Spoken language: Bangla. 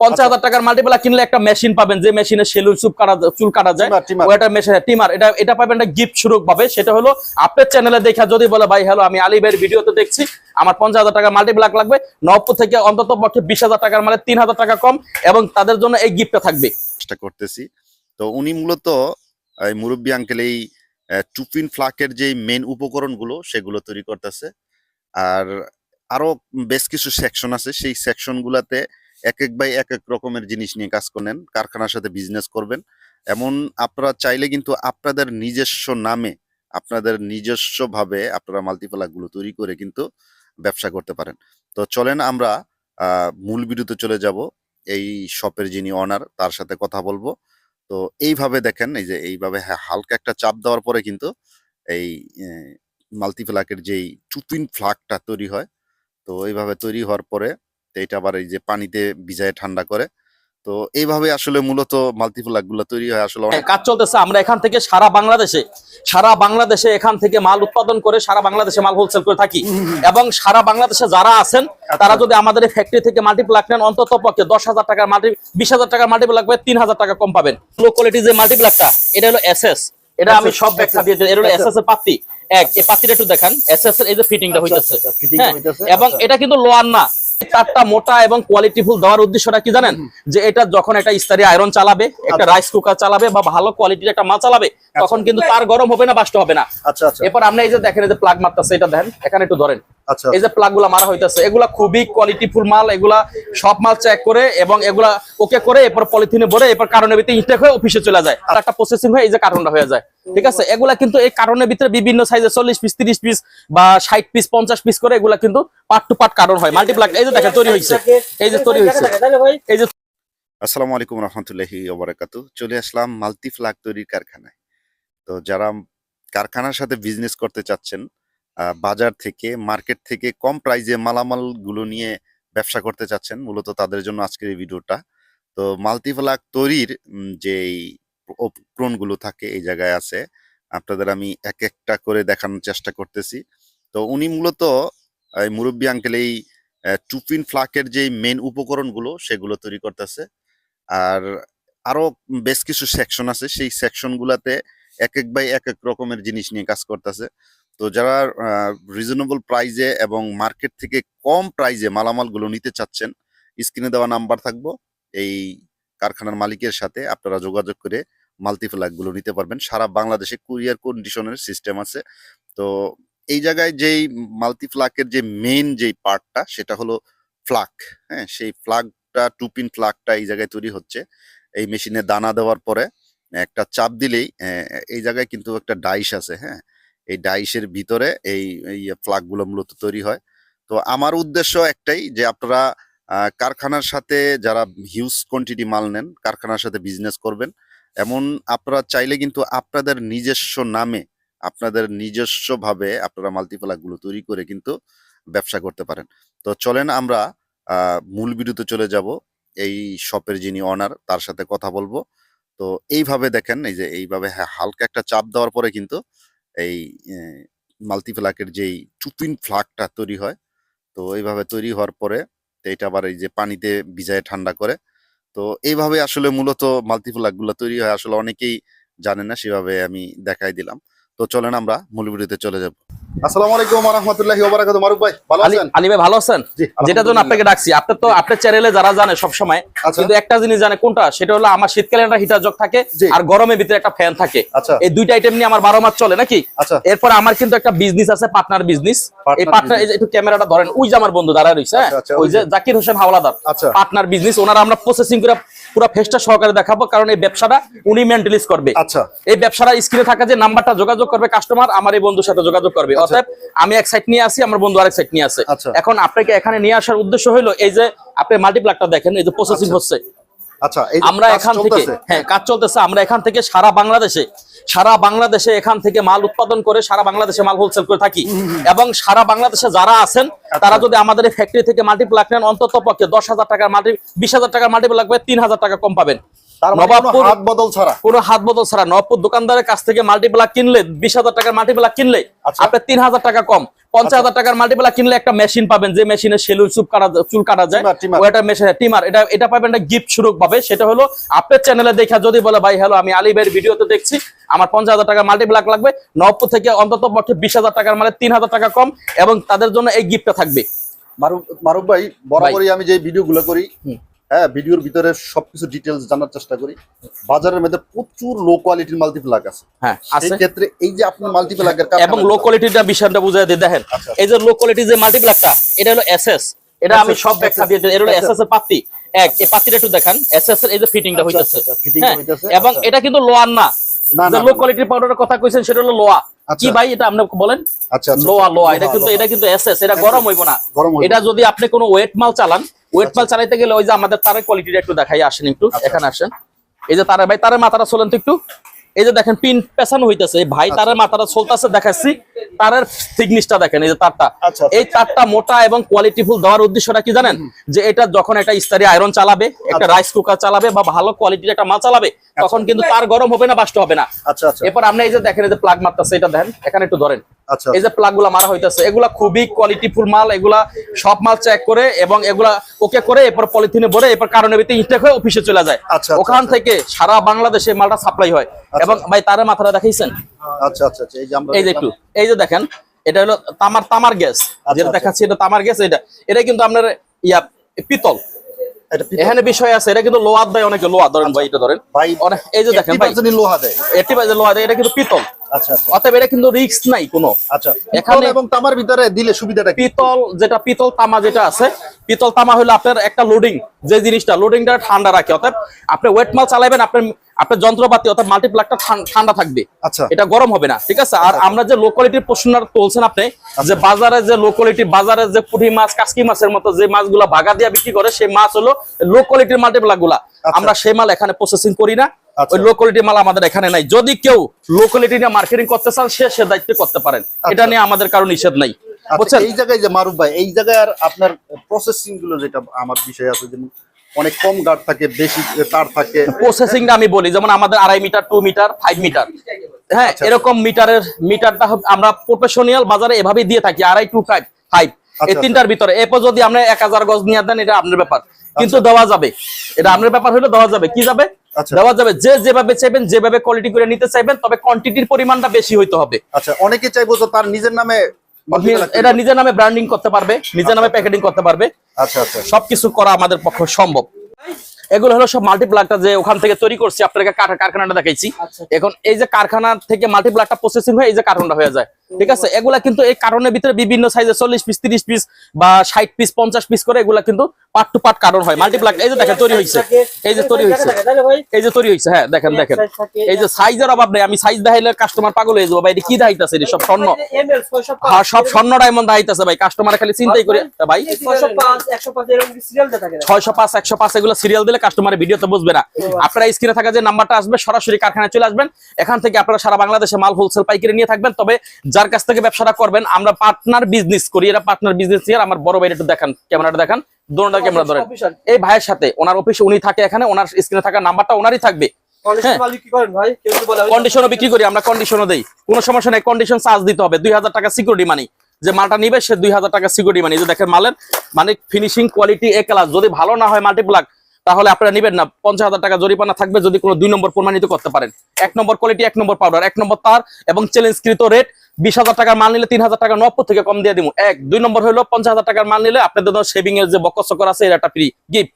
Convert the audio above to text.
পঞ্চাশ হাজার টাকার মাল্টিপ্লাক কিনলে একটা মেশিন পাবেন। যে মেশিনে সেলুন চুপ কাটা চুল কাটা যায়। ওটা মেশিন টিমার। এটা এটা পাবেন একটা গিফট পাবে সেটা হলো আপনার চ্যানেলে দেখা যদি বলে ভাই হ্যালো আমি আলী ভাইয়ের ভিডিওতে দেখছি আমার পঞ্চাশ হাজার টাকা মাল্টিপ্লাক লাগবে। থেকে অন্তত পক্ষে বিশ হাজার টাকার মানে তিন হাজার টাকা কম এবং তাদের জন্য এই গিফটটা থাকবে। চেষ্টা করতেছি। তো উনি মূলত এই মুরব্বী আঙ্কেল এই টুপিন ফ্লাকের যে মেন উপকরণগুলো সেগুলো তৈরি করতেছে। আর আরও বেশ কিছু সেকশন আছে। সেই সেকশন গুলাতে এক এক বাই এক এক রকমের জিনিস নিয়ে কাজ করেন, কারখানার সাথে বিজনেস করবেন। এমন আপনারা চাইলে কিন্তু আপনাদের নিজস্ব নামে, আপনাদের নিজস্ব ভাবে আপনারা মাল্টিপ্লাকগুলো তৈরি করে কিন্তু ব্যবসা করতে পারেন। তো চলেন আমরা মূল ভিডিওতে চলে যাব। এই শপের যিনি অনার তার সাথে কথা বলব। তো এইভাবে দেখেন, এই যে এইভাবে হালকা একটা চাপ দেওয়ার পরে কিন্তু এই মাল্টিপ্লাকের যেই টুপিন ফ্লাকটা তৈরি হয়, তো এইভাবে তৈরি হওয়ার পরে তো এটা আবার এই যে পানিতে ভিজায় ঠান্ডা করে। তো এইভাবে আসলে মূলত মাল্টিপ্লাকগুলো তৈরি হয় আসলে হ্যাঁ, কাজ চলতেছে। আমরা এখান থেকে সারা বাংলাদেশে সারা বাংলাদেশে এখান থেকে মাল উৎপাদন করে সারা বাংলাদেশে মাল হোলসেল করে থাকি। এবং সারা বাংলাদেশে যারা আছেন তারা যদি আমাদের ফ্যাক্টরি থেকে মাল্টিপ্লাক নেন অন্তত পক্ষে দশ হাজার টাকার মাল্টি বিশ হাজার টাকার মাল্টিপ্লাক লাগবে তিন হাজার টাকা কম পাবেন। লো কোয়ালিটির যে মাল্টিপ্লাকটা এটা হলো এসএস এটা আমি সব ব্যাখ্যা দিয়ে। এটা হলো এসএস এর পাত্তি। এক এই পাত্তিটা একটু দেখান। এসএস এর এই যে ফিটিংটা আচ্ছা, হইতেছে। আচ্ছা, হ্যাঁ, হইতেছে, এবং আচ্ছা। এটা কিন্তু লোয়ার না। তারটা মোটা এবং কোয়ালিটিফুল দেওয়ার উদ্দেশ্যটা কি জানেন? যে এটা যখন একটা ইস্তারি আয়রন চালাবে একটা রাইস কুকার চালাবে বা ভালো কোয়ালিটির একটা মা চালাবে তখন কিন্তু তার গরম হবে না বাস্ট হবে না। আচ্ছা আচ্ছা। এরপর আপনি এই যে দেখেন এই যে প্লাগ মারতেছে এটা দেখেন এখানে একটু ধরেন। আচ্ছা এই যে প্লাগগুলা মারা হইতেছে এগুলা খুবই কোয়ালিটিফুল মাল এগুলা সব মাল চেক করে এবং এগুলা ওকে করে এরপর পলিথিনে ভরে এরপর কারণের ভিতরে ইনটেক হয়ে অফিসে চলে যায়। আর একটা প্রসেসিং হয়ে এই যে কার্টনটা হয়ে যায়। ঠিক আছে? এগুলা কিন্তু এই কারণের ভিতরে বিভিন্ন সাইজে চল্লিশ পিস তিরিশ পিস বা ষাট পিস পঞ্চাশ পিস করে এগুলা কিন্তু পার্ট টু পার্ট কারণ হয়। মাল্টিপ্লাগ এই যে দেখেন তৈরি হয়েছে এই যে তৈরি হয়েছে এই যে আসসালামু আলাইকুম রহমতুল্লাহি ওবরাকাতু। চলে আসলাম মাল্টি ফ্লাগ তৈরির কারখানায়। তো যারা কারখানার সাথে বিজনেস করতে চাচ্ছেন বাজার থেকে, মার্কেট থেকে কম প্রাইজে মালামালগুলো নিয়ে ব্যবসা করতে চাচ্ছেন, মূলত তাদের জন্য আজকের এই ভিডিওটা। তো মাল্টি ফ্লাগ তৈরির যেই উপকরণগুলো থাকে এই জায়গায় আছে, আপনাদের আমি এক একটা করে দেখানোর চেষ্টা করতেছি। তো উনি মূলত, এই মুরব্বী আঙ্কেল এই টুপিন ফ্লাকের যে মেন উপকরণগুলো, সেগুলো তৈরি করতেছে। আর আরও বেশ কিছু সেকশন আছে, সেই সেকশনগুলোতে এক এক বাই এক এক রকমের জিনিস নিয়ে কাজ করতেছে। তো যারা রিজনেবল প্রাইজে এবং মার্কেট থেকে কম প্রাইজে মালামালগুলো নিতে চাচ্ছেন স্ক্রিনে দেওয়া নাম্বার থাকব। এই কারখানার মালিকের সাথে আপনারা যোগাযোগ করে মাল্টিপ্লাকগুলো নিতে পারবেন। সারা বাংলাদেশে কুরিয়ার কন্ডিশনের সিস্টেম আছে। তো এই জায়গায় যেই মাল্টিপ্লাকের যে মেন যেই পার্টটা সেটা হলো ফ্লাক হ্যাঁ? সেই ফ্লাগটা টুপিন ফ্লাগটা এই জায়গায় তৈরি হচ্ছে। এই মেশিনে দানা দেওয়ার পরে একটা চাপ দিলেই এই জায়গায় কিন্তু একটা ডাইশ আছে হ্যাঁ? এই ডাইসের ভিতরে এই এই ফ্লাগগুলো মূলত তৈরি হয়। তো আমার উদ্দেশ্য একটাই যে আপনারা কারখানার সাথে যারা হিউজ কোয়ান্টিটি মাল নেন, কারখানার সাথে বিজনেস করবেন, এমন আপনারা চাইলে কিন্তু আপনাদের নিজস্ব নামে, আপনাদের নিজস্ব ভাবে আপনারা মাল্টিপ্লাকগুলো তৈরি করে কিন্তু ব্যবসা করতে পারেন। তো চলেন আমরা মূল ভিডিওতে চলে যাব, এই শপের যিনি অনার তার সাথে কথা বলব। তো এইভাবে দেখেন, এই যে এইভাবে হালকা একটা চাপ দেওয়ার পরে কিন্তু এই মাল্টিপ্লাকের যেই চুপিন ফ্লাকটা তৈরি হয়, তো এইভাবে তৈরি হওয়ার পরে এটা আবার এই যে পানিতে ভিজায় ঠান্ডা করে, তো এইভাবে আসলে মূলত মাল্টিফ্লাকগুলো তৈরি হয়। আসলে অনেকেই জানে না, সেভাবে আমি দেখাই দিলাম। তো চলেন আমরা মূল চলে যাব। আসসালামু আলাইকুম রাহমাতুল্লাহি ওয়া বারাকাতুহু। মারুফ ভাই ভালো আছেন? আলী ভাই ভালো আছেন? জি যেটার জন্য আপনাকে ডাকছি তো আপনার চ্যানেলে যারা জানে সব সময় আচ্ছা। কিন্তু একটা জিনিস জানে কোনটা? সেটা হলো আমার শীতকালে একটা হিটার জগ থাকে আর গরমের ভিতরে একটা ফ্যান থাকে। আচ্ছা। এই দুইটা আইটেম নিয়ে আমার মাস চলে নাকি? আচ্ছা। এরপর আমার কিন্তু একটা বিজনেস আছে পার্টনার বিজনেস এই Partner পার্টনার এই যে একটু ক্যামেরাটা ধরেন ওই যে আমার বন্ধু দাঁড়ায় রয়েছে ওই ওই যে যে। জাকির হোসেন হাওলাদার বিজনেস ওনারা আমরা প্রসেসিং করে পুরো ফেসটা সহকারে দেখাবো কারণ এই ব্যবসাটা উনি মেন্টালিজ করবে আচ্ছা এই ব্যবসাটা স্ক্রিনে থাকা যে নাম্বারটা যোগাযোগ করবে কাস্টমার আমার এই বন্ধুর সাথে যোগাযোগ করবে আচ্ছা। অতএব আমি এক সাইড নিয়ে আসি আমার বন্ধু আরেক সাইড নিয়ে আসে আচ্ছা। এখন আপনাকে এখানে নিয়ে আসার উদ্দেশ্য হলো এই যে আপনি মাল্টিপ্লাকটা দেখেন এই যে প্রসেসিং আচ্ছা। হচ্ছে আচ্ছা আমরা এখান থেকে হ্যাঁ কাজ চলতেছে। আমরা এখান থেকে সারা বাংলাদেশে সারা বাংলাদেশে এখান থেকে মাল উৎপাদন করে সারা বাংলাদেশে মাল হোলসেল করে থাকি। এবং সারা বাংলাদেশে যারা আছেন তারা যদি আমাদের ফ্যাক্টরি থেকে মাল্টিপ্লাক নেন অন্তত পক্ষে দশ হাজার টাকার মাল্টি বিশ হাজার টাকার মাল্টিপ্লাক লাগবে তিন হাজার টাকা কম পাবেন। মানে নবাবপুর- হাত বদল ছাড়া। কোনো হাত বদল ছাড়া। নবপুর দোকানদারের কাছ থেকে মাল্টিপ্লাক কিনলে বিশ হাজার টাকার মাল্টিপ্লাক কিনলে আচ্ছা। আপনার তিন হাজার টাকা কম। পঞ্চাশ হাজার টাকার মাল্টিপ্লাক কিনলে একটা মেশিন পাবেন যে মেশিনে সেলুর চুপ কাটা চুল কাটা যায়। ওটা মেশিন টিমার। এটা এটা পাবেন একটা গিফট স্বরূপ পাবে সেটা হলো আপনার চ্যানেলে দেখা যদি বলে ভাই হ্যালো আমি আলী ভাইয়ের ভিডিওতে দেখছি আমার পঞ্চাশ হাজার টাকা মাল্টিপ্লাক লাগবে নবপুর থেকে অন্তত পক্ষে বিশ হাজার টাকার মানে তিন হাজার টাকা কম এবং তাদের জন্য এই গিফটটা থাকবে। মারুফ মারুফ ভাই বরাবরই আমি যে ভিডিওগুলো করি হ্যাঁ ভিডিওর ভিতরে সবকিছু ডিটেলস জানার চেষ্টা করি। বাজারের মধ্যে প্রচুর লো কোয়ালিটির মাল্টিপ্লাক আছে। হ্যাঁ সেই ক্ষেত্রে এই যে আপনি মাল্টিপ্লাকের এবং লো কোয়ালিটিটা বিষয়টা বুঝাই দিয়ে দেখেন। আচ্ছা। এই যে লো কোয়ালিটি যে মাল্টিপ্লাকটা এটা হলো এসএস এটা আমি সব ব্যাখ্যা দিয়ে দিই। এটা হলো এসএস এর পাত্তি। এক এই পাত্তিটা একটু দেখান। এসএস এর এই যে ফিটিংটা আচ্ছা, হইতাছে। আচ্ছা, হ্যাঁ, হইতাছে, এবং আচ্ছা। এটা কিন্তু লোয়ার না। না, যে না, লো। কোয়ালিটির পাউডারের কথা কইছেন সেটা হলো লোয়া আচ্ছা। কি ভাই এটা আপনি বলেন? আচ্ছা আচ্ছা। লোয়া লোয়া এটা কিন্তু এটা কিন্তু এসএস এটা গরম হইব না। এটা যদি আপনি কোনো ওয়েট মাল চালান ওয়েট মাল চালাইতে গেলে ওই যে আমাদের তারের কোয়ালিটিটা একটু দেখাই আসেন একটু আচ্ছা। এখানে আসেন এই যে তারা ভাই তারের মাথাটা চলেন তো একটু এই যে দেখেন পিন পেছানো হইতেছে ভাই আচ্ছা। তারের মাথাটা চলতেছে দেখাচ্ছি তারের থিকনেসটা দেখেন এই যে তারটা। আচ্ছা, আচ্ছা। এই তারটা মোটা এবং কোয়ালিটিফুল দেওয়ার উদ্দেশ্যটা কি জানেন? যে এটা যখন একটা ইস্তারি আয়রন চালাবে একটা আচ্ছা। রাইস কুকার চালাবে বা ভালো কোয়ালিটির একটা মাল চালাবে তখন কিন্তু তার গরম হবে না বাষ্ট হবে না। এরপর আপনি এই যে দেখেন এই যে প্লাগ মারতেছে এটা দেখেন এখানে একটু ধরেন। এই যে প্লাগগুলা মারা হইতেছে এগুলা খুবই কোয়ালিটিফুল মাল এগুলা সব মাল চেক করে এবং এগুলা ওকে করে এরপর পলিথিনে ভরে এরপর কারণে ইনটেক হয়ে অফিসে চলে যায়। ওখান। থেকে সারা বাংলাদেশে মালটা সাপ্লাই হয়। এবং ভাই তার মাথাটা দেখাইছেন? আচ্ছা আচ্ছা আচ্ছা এই যে আমরা এই যে একটু এই যে দেখেন এটা হলো তামার তামার গ্যাস। যেটা আচ্ছা। দেখাচ্ছি এটা তামার গ্যাস এটা এটা কিন্তু আপনার ইয়া পিতল। এখানে বিষয় আছে এটা কিন্তু লোহার দেয় অনেকে লোহা ধরেন ভাই এটা ধরেন। ভাই অনেক এই যে দেখেন ভাই লোহা দেয়? এটি লোহা দেয় এটা কিন্তু পিতল। আচ্ছা আচ্ছা অতএব এটা কিন্তু রিস্ক নাই কোনো। আচ্ছা। এখানে- এখানে এবং তামার ভিতরে দিলে সুবিধাটা পিতল যেটা পিতল তামা যেটা আছে পিতল তামা হলো আপনার একটা লোডিং যে জিনিসটা লোডিংটা ঠান্ডা রাখে। অর্থাৎ আপনি ওয়েট মাল চালাবেন আপনার আপনার যন্ত্রপাতি অর্থাৎ মাল্টিপ্লাকটা ঠান্ডা থাকবে। আচ্ছা। এটা গরম হবে না ঠিক আছে? আর আমরা যে লো কোয়ালিটির পশুনার তুলছেন আপনি যে বাজারে যে লো কোয়ালিটি বাজারে যে পুঁটি মাছ কাসকি মাছের মতো যে মাছগুলা ভাগা দিয়ে বিক্রি করে সেই মাছ হলো লো কোয়ালিটির মাল্টিপ্লাকগুলা আমরা সেই মাল এখানে প্রসেসিং করি না। আচ্ছা। ওই লো কোয়ালিটির মাল আমাদের এখানে নাই। যদি কেউ লো কোয়ালিটি নিয়ে মার্কেটিং করতে চান সে সে দায়িত্ব করতে পারেন। এটা নিয়ে আমাদের কারও নিষেধ নাই। আচ্ছা, বুঝছেন? এই জায়গায় যে মারুফ ভাই এই জায়গায় আর আপনার প্রসেসিংগুলো যেটা আমার বিষয় আছে যেমন অনেক কম গার্ড থাকে বেশি তার থাকে। প্রসেসিংটা আমি বলি যেমন আমাদের আড়াই meter two meter five meter. হ্যাঁ আচ্ছা। এরকম মিটারের মিটারটা আমরা প্রফেশনাল বাজারে এভাবেই দিয়ে থাকি আড়াই টু ফাইভ ফাইভ এই আচ্ছা। তিনটার ভিতরে। এরপর যদি আমরা এক হাজার গজ নিয়ে দেন এটা আপনার ব্যাপার। কিন্তু দেওয়া যাবে। এটা আপনার ব্যাপার হলে দেওয়া যাবে। কি যাবে? আচ্ছা। দেওয়া যাবে। যে যেভাবে চাইবেন যেভাবে কোয়ালিটি করে নিতে চাইবেন তবে কোয়ান্টিটির পরিমাণটা বেশি হইতে হবে। আচ্ছা অনেকে চাইব তো তার নিজের নামে এটা নিজের নামে ব্র্যান্ডিং করতে পারবে নিজের নামে প্যাকেটিং করতে পারবে। আচ্ছা আচ্ছা। সবকিছু করা আমাদের পক্ষে সম্ভব। এগুলো হলো সব মাল্টিপ্লাকটা যে ওখান থেকে তৈরি করছি আপনাকে কারখানাটা দেখাইছি। এখন এই যে কারখানা থেকে মাল্টিপ্লাকটা প্রসেসিং হয়ে এই যে কারখানাটা হয়ে যায়। ঠিক আছে? এগুলা কিন্তু এই কারণের ভিতরে বিভিন্ন সাইজে চল্লিশ পিস তিরিশ পিস বা ষাট পিস পঞ্চাশ পিস করে এগুলা কিন্তু পার্ট টু পার্ট কারণ হয়। মাল্টিপ্লাক এই যে দেখেন তৈরি হয়েছে এই যে তৈরি হয়েছে এই যে তৈরি হয়েছে হ্যাঁ দেখেন দেখেন। এই যে সাইজের অভাব নেই। আমি সাইজ দেখাইলে কাস্টমার পাগল হয়ে যাব। ভাই এটা কি দেখাইতেছে? এটা সব স্বর্ণ। হ্যাঁ সব স্বর্ণ ডায়মন্ড দেখাইতেছে ভাই। কাস্টমার খালি চিন্তাই করে ভাই ছয়শো পাঁচ একশো পাঁচ এগুলো সিরিয়াল দিলে কাস্টমারের ভিডিওতে বুঝবে না। আপনারা স্ক্রিনে থাকা যে নাম্বারটা আসবে সরাসরি কারখানায় চলে আসবেন। এখান থেকে আপনারা সারা বাংলাদেশে মাল হোলসেল পাইকারি নিয়ে থাকবেন। তবে যার কাছ থেকে ব্যবসাটা করবেন আমরা পার্টনার বিজনেস করি। এটা পার্টনার বিজনেস ইয়ার আমার বড় ভাই একটু দেখান ক্যামেরাটা দেখান। দোনোটা ক্যামেরা ধরেন। এই ভাইয়ের সাথে ওনার অফিসে উনি থাকে এখানে ওনার স্ক্রিনে থাকা নাম্বারটা ওনারই থাকবে। কন্ডিশনও বিক্রি করি আমরা কন্ডিশনও দেই। কোনো সমস্যা নেই কন্ডিশন চার্জ দিতে হবে। দুই হাজার টাকা সিকিউরিটি মানি যে মালটা নিবে সে দুই হাজার টাকা সিকিউরিটি মানি যে দেখেন মালের মানে ফিনিশিং কোয়ালিটি এ ক্লাস যদি ভালো না হয় মাল্টিপ্লাক তাহলে আপনারা নিবেন না। পঞ্চাশ হাজার টাকা জরিমানা থাকবে যদি কোনো দুই নম্বর প্রমাণিত করতে পারেন। এক নম্বর কোয়ালিটি এক নম্বর পাউডার এক নম্বর তার এবং চ্যালেঞ্জকৃত রেট বিশ হাজার টাকার মাল নিলে তিন হাজার টাকা নব্বই থেকে কম দিয়ে দিব এক। দুই নম্বর হলো পঞ্চাশ হাজার টাকার মাল নিলে আপনাদের সেভিং এর যে বকর আছে এটা ফ্রি গিফট